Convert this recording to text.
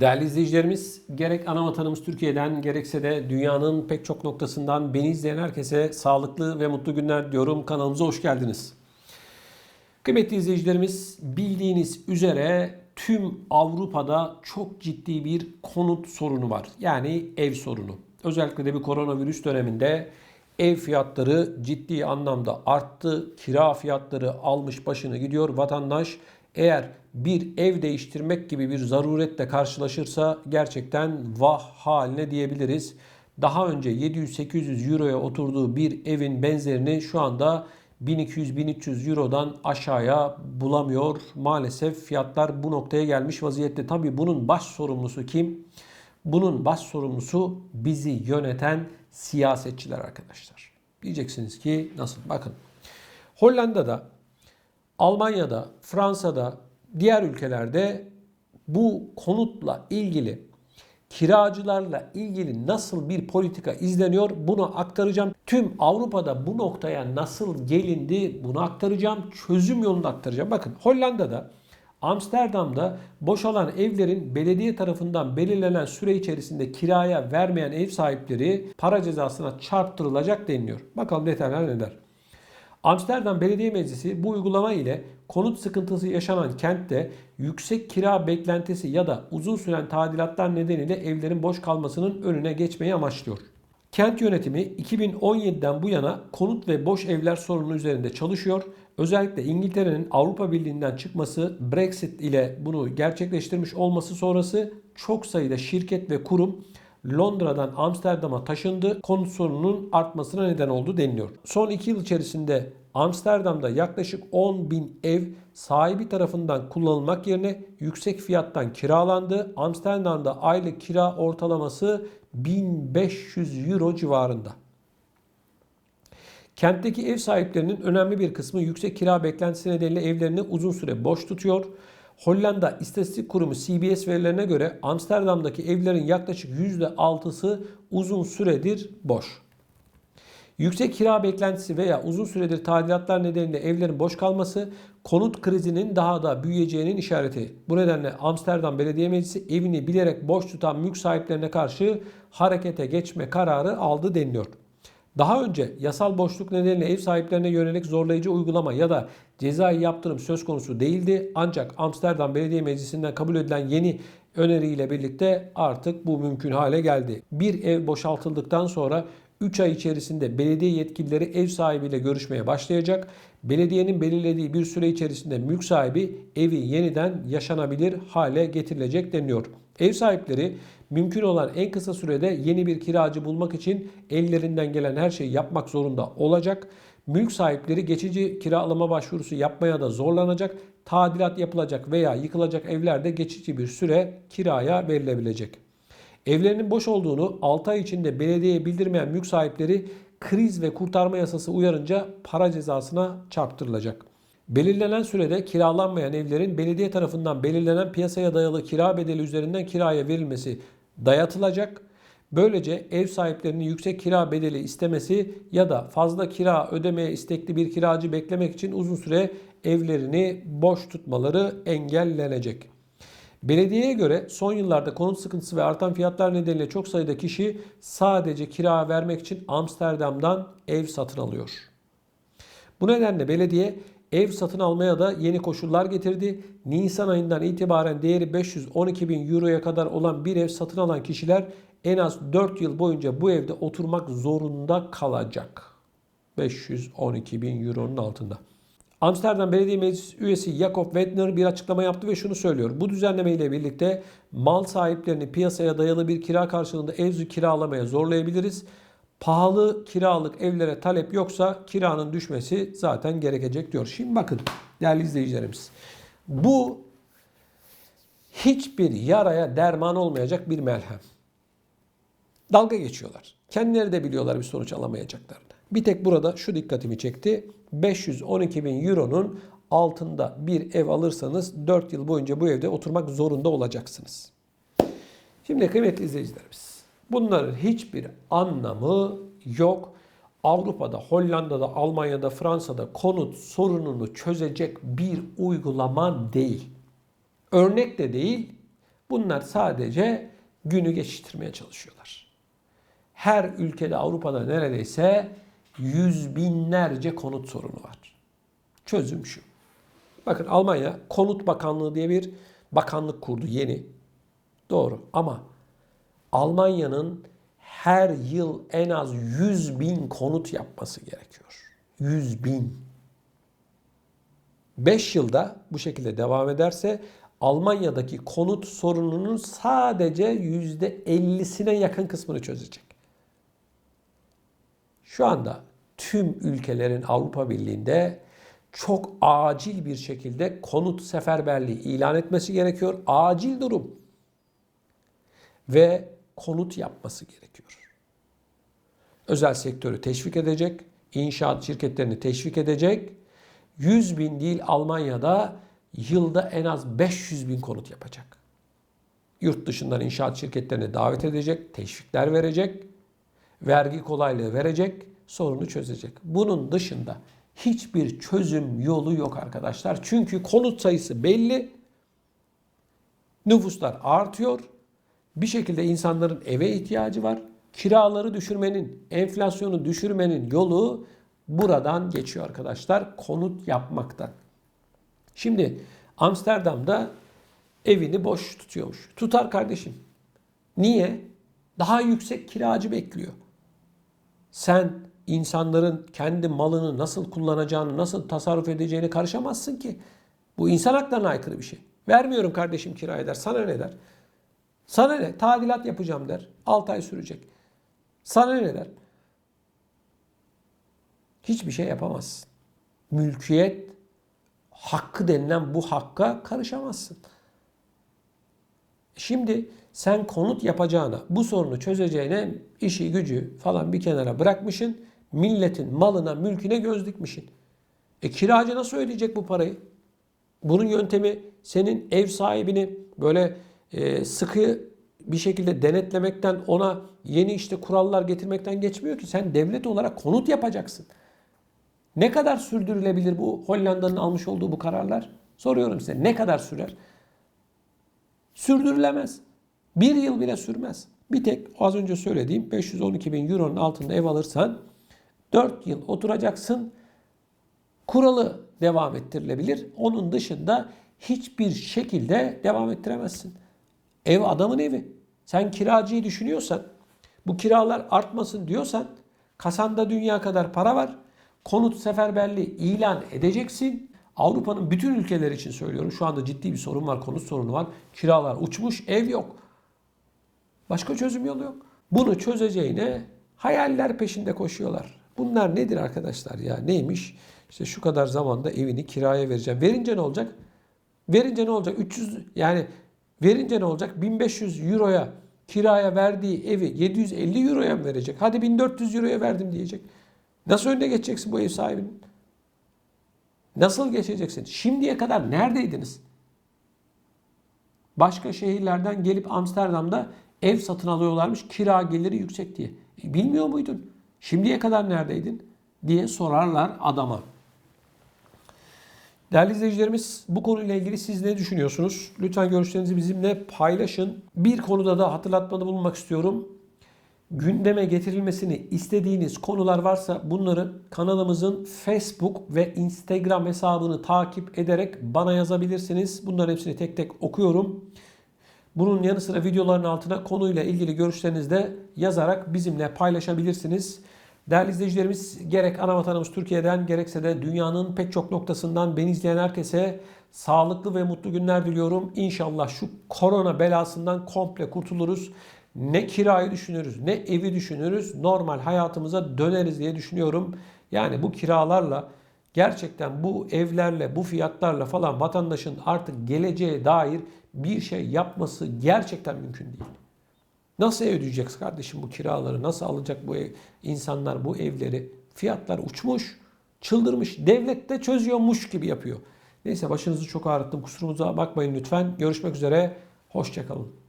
Değerli izleyicilerimiz, gerek ana vatanımız Türkiye'den gerekse de dünyanın pek çok noktasından beni izleyen herkese sağlıklı ve mutlu günler diyorum. Kanalımıza hoş geldiniz. Kıymetli izleyicilerimiz, bildiğiniz üzere tüm Avrupa'da çok ciddi bir konut sorunu var. Yani ev sorunu. Özellikle de bir koronavirüs döneminde ev fiyatları ciddi anlamda arttı. Kira fiyatları almış başını gidiyor. Vatandaş eğer bir ev değiştirmek gibi bir zaruretle karşılaşırsa gerçekten vah haline diyebiliriz. Daha önce 700-800 euroya oturduğu bir evin benzerini şu anda 1200-1300 Euro'dan aşağıya bulamıyor. Maalesef fiyatlar bu noktaya gelmiş vaziyette. Tabii bunun baş sorumlusu kim? Bunun baş sorumlusu bizi yöneten siyasetçiler arkadaşlar. Diyeceksiniz ki nasıl? Bakın Hollanda'da, Almanya'da, Fransa'da, diğer ülkelerde bu konutla ilgili kiracılarla ilgili nasıl bir politika izleniyor bunu aktaracağım. Tüm Avrupa'da bu noktaya nasıl gelindi bunu aktaracağım. Çözüm yolunu aktaracağım. Bakın Hollanda'da Amsterdam'da boşalan evlerin belediye tarafından belirlenen süre içerisinde kiraya vermeyen ev sahipleri para cezasına çarptırılacak deniliyor. Bakalım detaylar neler. Amsterdam Belediye Meclisi bu uygulama ile konut sıkıntısı yaşanan kentte yüksek kira beklentisi ya da uzun süren tadilatlar nedeniyle evlerin boş kalmasının önüne geçmeyi amaçlıyor. Kent yönetimi 2017'den bu yana konut ve boş evler sorunu üzerinde çalışıyor. Özellikle İngiltere'nin Avrupa Birliği'nden çıkması, Brexit ile bunu gerçekleştirmiş olması sonrası çok sayıda şirket ve kurum Londra'dan Amsterdam'a taşındı. Konut sorununun artmasına neden oldu deniliyor. Son 2 yıl içerisinde Amsterdam'da yaklaşık 10 bin ev sahibi tarafından kullanılmak yerine yüksek fiyattan kiralandı. Amsterdam'da aylık kira ortalaması 1500 euro civarında. Kentteki ev sahiplerinin önemli bir kısmı yüksek kira beklentisi nedeniyle evlerini uzun süre boş tutuyor. Hollanda İstatistik Kurumu CBS verilerine göre Amsterdam'daki evlerin yaklaşık %6'sı uzun süredir boş. Yüksek kira beklentisi veya uzun süredir tadilatlar nedeniyle evlerin boş kalması konut krizinin daha da büyüyeceğinin işareti. Bu nedenle Amsterdam Belediye Meclisi evini bilerek boş tutan mülk sahiplerine karşı harekete geçme kararı aldı deniliyor. Daha önce yasal boşluk nedeniyle ev sahiplerine yönelik zorlayıcı uygulama ya da cezai yaptırım söz konusu değildi. Ancak Amsterdam Belediye Meclisi'nden kabul edilen yeni öneriyle birlikte artık bu mümkün hale geldi. Bir ev boşaltıldıktan sonra 3 ay içerisinde belediye yetkilileri ev sahibiyle görüşmeye başlayacak. Belediyenin belirlediği bir süre içerisinde mülk sahibi evi yeniden yaşanabilir hale getirilecek deniliyor. Ev sahipleri mümkün olan en kısa sürede yeni bir kiracı bulmak için ellerinden gelen her şeyi yapmak zorunda olacak. Mülk sahipleri geçici kiralama başvurusu yapmaya da zorlanacak. Tadilat yapılacak veya yıkılacak evlerde geçici bir süre kiraya verilebilecek. Evlerinin boş olduğunu 6 ay içinde belediyeye bildirmeyen mülk sahipleri kriz ve kurtarma yasası uyarınca para cezasına çarptırılacak. Belirlenen sürede kiralanmayan evlerin belediye tarafından belirlenen piyasaya dayalı kira bedeli üzerinden kiraya verilmesi dayatılacak. Böylece ev sahiplerinin yüksek kira bedeli istemesi ya da fazla kira ödemeye istekli bir kiracı beklemek için uzun süre evlerini boş tutmaları engellenecek. Belediyeye göre son yıllarda konut sıkıntısı ve artan fiyatlar nedeniyle çok sayıda kişi sadece kira vermek için Amsterdam'dan ev satın alıyor. Bu nedenle belediye ev satın almaya da yeni koşullar getirdi. Nisan ayından itibaren değeri 512 bin euroya kadar olan bir ev satın alan kişiler en az 4 yıl boyunca bu evde oturmak zorunda kalacak. 512 bin euronun altında. Amsterdam Belediye Meclisi üyesi Jacob Wettner bir açıklama yaptı ve şunu söylüyor. Bu düzenleme ile birlikte mal sahiplerini piyasaya dayalı bir kira karşılığında ev kiralamaya zorlayabiliriz. Pahalı kiralık evlere talep yoksa kiranın düşmesi zaten gerekecek diyor. Şimdi bakın değerli izleyicilerimiz. Bu hiçbir yaraya derman olmayacak bir melhem. Dalga geçiyorlar. Kendileri de biliyorlar bir sonuç alamayacaklarını. Bir tek burada şu dikkatimi çekti. 512 bin euronun altında bir ev alırsanız 4 yıl boyunca bu evde oturmak zorunda olacaksınız. Şimdi kıymetli izleyicilerimiz bunların hiçbir anlamı yok. Avrupa'da, Hollanda'da, Almanya'da, Fransa'da konut sorununu çözecek bir uygulama değil. Örnek de değil. Bunlar sadece günü geçiştirmeye çalışıyorlar. Her ülkede Avrupa'da neredeyse yüz binlerce konut sorunu var. Çözüm şu. Bakın Almanya Konut Bakanlığı diye bir bakanlık kurdu yeni. Doğru ama Almanya'nın her yıl en az 100 bin konut yapması gerekiyor. 100 bin. 5 yılda bu şekilde devam ederse Almanya'daki konut sorununun sadece %50'sine yakın kısmını çözecek. Şu anda tüm ülkelerin Avrupa Birliği'nde çok acil bir şekilde konut seferberliği ilan etmesi gerekiyor. Acil durum. Ve konut yapması gerekiyor. Özel sektörü teşvik edecek, inşaat şirketlerini teşvik edecek. 100 bin değil Almanya'da yılda en az 500 bin konut yapacak. Yurt dışından inşaat şirketlerini davet edecek, teşvikler verecek, vergi kolaylığı verecek, sorunu çözecek. Bunun dışında hiçbir çözüm yolu yok arkadaşlar. Çünkü konut sayısı belli. Nüfuslar artıyor. Bir şekilde insanların eve ihtiyacı var. Kiraları düşürmenin, enflasyonu düşürmenin yolu buradan geçiyor arkadaşlar. Konut yapmaktan. Şimdi Amsterdam'da evini boş tutuyormuş. Tutar kardeşim. Niye? Daha yüksek kiracı bekliyor. Sen insanların kendi malını nasıl kullanacağını, nasıl tasarruf edeceğini karışamazsın ki. Bu insan haklarına aykırı bir şey. Vermiyorum kardeşim kiraya der. Sana ne der? Sana ne? Tadilat yapacağım der. 6 ay sürecek. Sana ne der? Hiçbir şey yapamazsın. Mülkiyet hakkı denilen bu hakka karışamazsın. Şimdi sen konut yapacağına, bu sorunu çözeceğine işi gücü falan bir kenara bırakmışsın. Milletin malına, mülküne göz dikmişsin. E kiracı nasıl ödeyecek bu parayı? Bunun yöntemi senin ev sahibini böyle e, sıkı bir şekilde denetlemekten, ona yeni işte kurallar getirmekten geçmiyor ki. Sen devlet olarak konut yapacaksın. Ne kadar sürdürülebilir bu Hollanda'nın almış olduğu bu kararlar? Soruyorum size ne kadar sürer? Sürdürülemez. Bir yıl bile sürmez. Bir tek az önce söylediğim 512 bin euronun altında ev alırsan 4 yıl oturacaksın. Kuralı devam ettirilebilir. Onun dışında hiçbir şekilde devam ettiremezsin. Ev adamın evi. Sen kiracıyı düşünüyorsan, bu kiralar artmasın diyorsan, kasanda dünya kadar para var. Konut seferberliği ilan edeceksin. Avrupa'nın bütün ülkeleri için söylüyorum. Şu anda ciddi bir sorun var, konut sorunu var. Kiralar uçmuş, ev yok. Başka çözüm yolu yok. Bunu çözeceğine hayaller peşinde koşuyorlar. Bunlar nedir arkadaşlar ya? Neymiş? İşte şu kadar zamanda evini kiraya vereceğim. Verince ne olacak? Verince ne olacak? 300 yani verince ne olacak? 1500 euroya kiraya verdiği evi 750 euroya mı verecek? Hadi 1400 euroya verdim diyecek. Nasıl önüne geçeceksin bu ev sahibinin? Nasıl geçeceksin? Şimdiye kadar neredeydiniz? Başka şehirlerden gelip Amsterdam'da ev satın alıyorlarmış kira geliri yüksek diye. E, bilmiyor muydun? Şimdiye kadar neredeydin? diye sorarlar adama. Değerli izleyicilerimiz bu konuyla ilgili siz ne düşünüyorsunuz? Lütfen görüşlerinizi bizimle paylaşın. Bir konuda da hatırlatmada bulunmak istiyorum. Gündeme getirilmesini istediğiniz konular varsa bunları kanalımızın Facebook ve Instagram hesabını takip ederek bana yazabilirsiniz. Bunların hepsini tek tek okuyorum. Bunun yanı sıra videoların altına konuyla ilgili görüşlerinizi de yazarak bizimle paylaşabilirsiniz. Değerli izleyicilerimiz gerek ana vatanımız Türkiye'den gerekse de dünyanın pek çok noktasından beni izleyen herkese sağlıklı ve mutlu günler diliyorum. İnşallah şu korona belasından komple kurtuluruz. Ne kirayı düşünürüz, ne evi düşünürüz, normal hayatımıza döneriz diye düşünüyorum. Yani bu kiralarla gerçekten bu evlerle, bu fiyatlarla falan vatandaşın artık geleceğe dair bir şey yapması gerçekten mümkün değil. Nasıl ödeyeceğiz kardeşim bu kiraları? Nasıl alacak bu ev, insanlar bu evleri? Fiyatlar uçmuş, çıldırmış. Devlet de çözüyormuş gibi yapıyor. Neyse başınızı çok ağrıttım. Kusurumuza bakmayın lütfen. Görüşmek üzere. Hoşçakalın.